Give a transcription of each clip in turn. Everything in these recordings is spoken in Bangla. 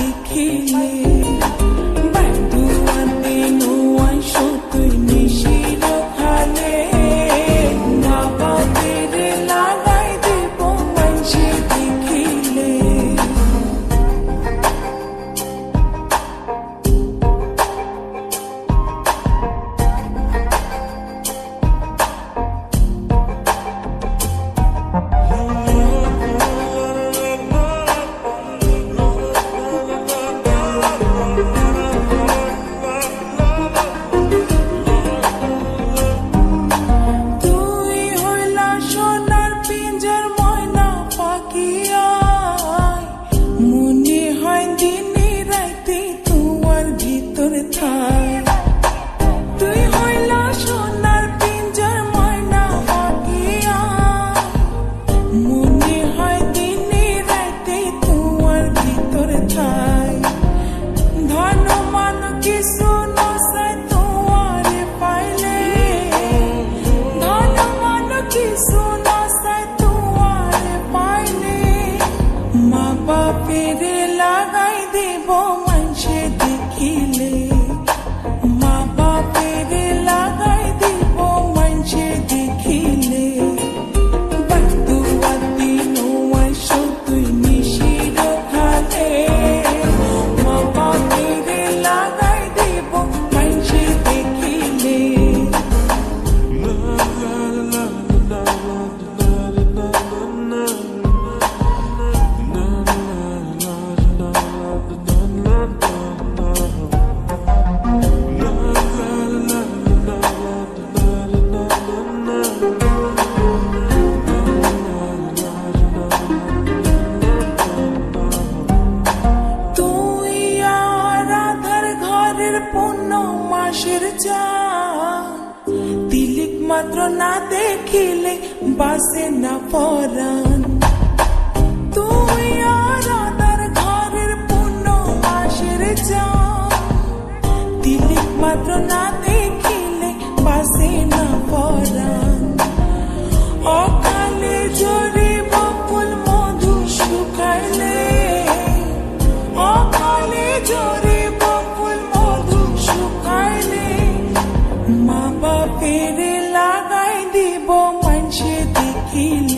দেখিয়ে দিলিক মাসের মাত্র না দেখিলে বাসে না পরান দিব মানসে দেখিল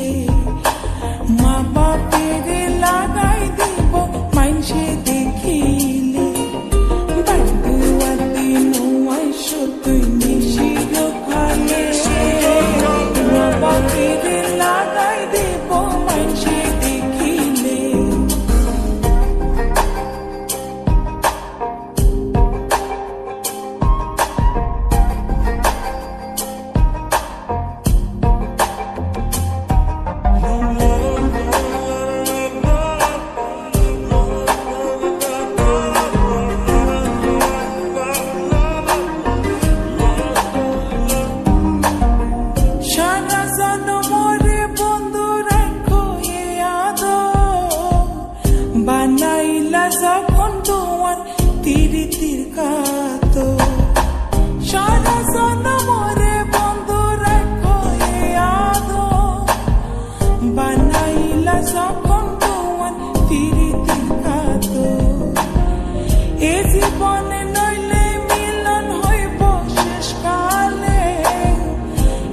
জীবনে নইলে মিলন হইব শেষ কালে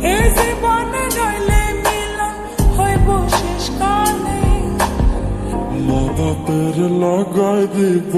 এ জীবনে নইলে মিলন হইব শেষ কালে মদতের লাগাই দিব